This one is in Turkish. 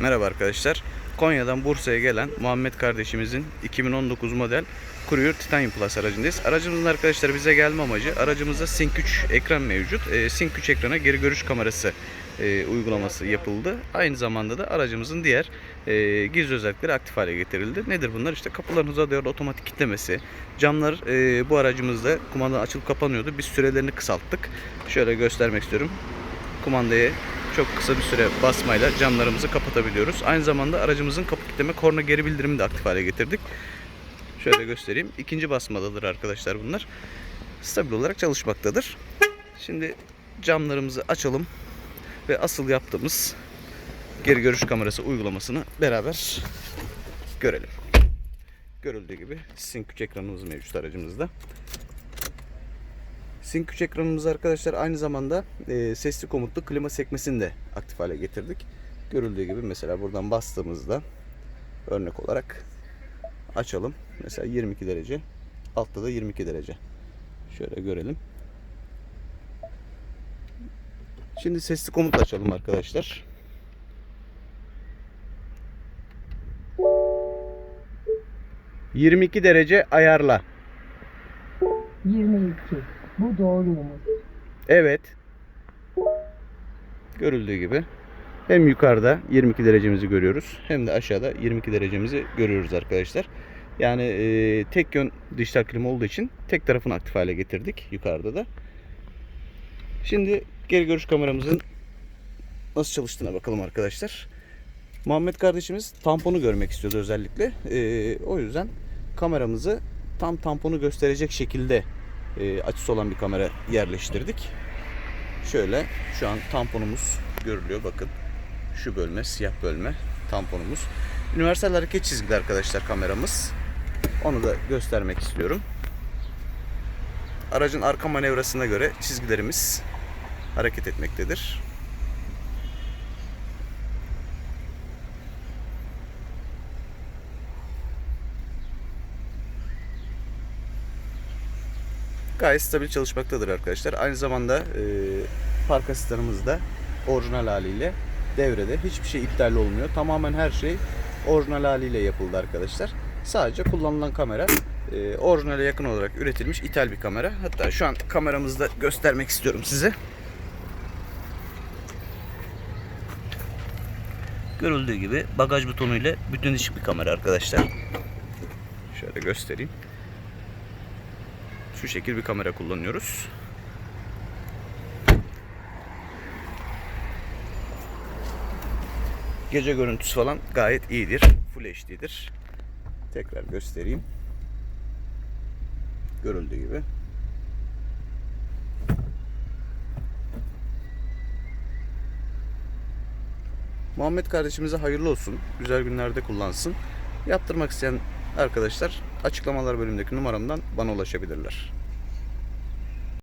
Merhaba arkadaşlar. Konya'dan Bursa'ya gelen Muhammed kardeşimizin 2019 model Courier Titanium Plus aracındayız. Aracımızın arkadaşlar bize gelme amacı aracımızda Sync 3 ekran mevcut. E, Sync 3 ekrana geri görüş kamerası e, uygulaması yapıldı. Aynı zamanda da aracımızın diğer e, gizli özellikleri aktif hale getirildi. Nedir bunlar? İşte kapıların hıza değerli otomatik kitlemesi. Camlar e, bu aracımızda kumanda açılıp kapanıyordu. Biz sürelerini kısalttık. Şöyle göstermek istiyorum. Kumandayı çok kısa bir süre basmayla camlarımızı kapatabiliyoruz. Aynı zamanda aracımızın kapı kilitleme korna geri bildirimini de aktif hale getirdik. Şöyle göstereyim. İkinci basmadadır arkadaşlar bunlar. Stabil olarak çalışmaktadır. Şimdi camlarımızı açalım ve asıl yaptığımız geri görüş kamerası uygulamasını beraber görelim. Görüldüğü gibi Sync 3 ekranımız mevcut aracımızda. Sync 3 ekranımız arkadaşlar aynı zamanda e, sesli komutlu klima sekmesini de aktif hale getirdik. Görüldüğü gibi mesela buradan bastığımızda örnek olarak açalım. Mesela 22 derece. Altta da 22 derece. Şöyle görelim. Şimdi sesli komut açalım arkadaşlar. ...22 derece ayarla. 22. Bu doğru mu? Evet. Görüldüğü gibi hem yukarıda 22 derecemizi görüyoruz hem de aşağıda 22 derecemizi görüyoruz arkadaşlar. Yani e, tek yön dijital klima olduğu için tek tarafını aktif hale getirdik yukarıda da. Şimdi geri görüş kameramızın nasıl çalıştığına bakalım arkadaşlar. Muhammed kardeşimiz tamponu görmek istiyordu özellikle. E, o yüzden kameramızı tam tamponu gösterecek şekilde e, açısı olan bir kamera yerleştirdik. Şöyle şu an tamponumuz görülüyor bakın. Şu bölme siyah bölme tamponumuz. Üniversal hareket çizgili arkadaşlar kameramız. Onu da göstermek istiyorum. Aracın arka manevrasına göre çizgilerimiz hareket etmektedir. Gayet stabil çalışmaktadır arkadaşlar. Aynı zamanda e, park asistanımız da orijinal haliyle devrede. Hiçbir şey iptal olmuyor. Tamamen her şey orijinal haliyle yapıldı arkadaşlar. Sadece kullanılan kamera e, orijinale yakın olarak üretilmiş ithal bir kamera. Hatta şu an kameramızda göstermek istiyorum size. Görüldüğü gibi bagaj butonu ile bütünleşik bir kamera arkadaşlar. Şöyle göstereyim şu şekil bir kamera kullanıyoruz. Gece görüntüsü falan gayet iyidir. Full HD'dir. Tekrar göstereyim. Görüldüğü gibi. Muhammed kardeşimize hayırlı olsun. Güzel günlerde kullansın. Yaptırmak isteyen arkadaşlar açıklamalar bölümündeki numaramdan bana ulaşabilirler.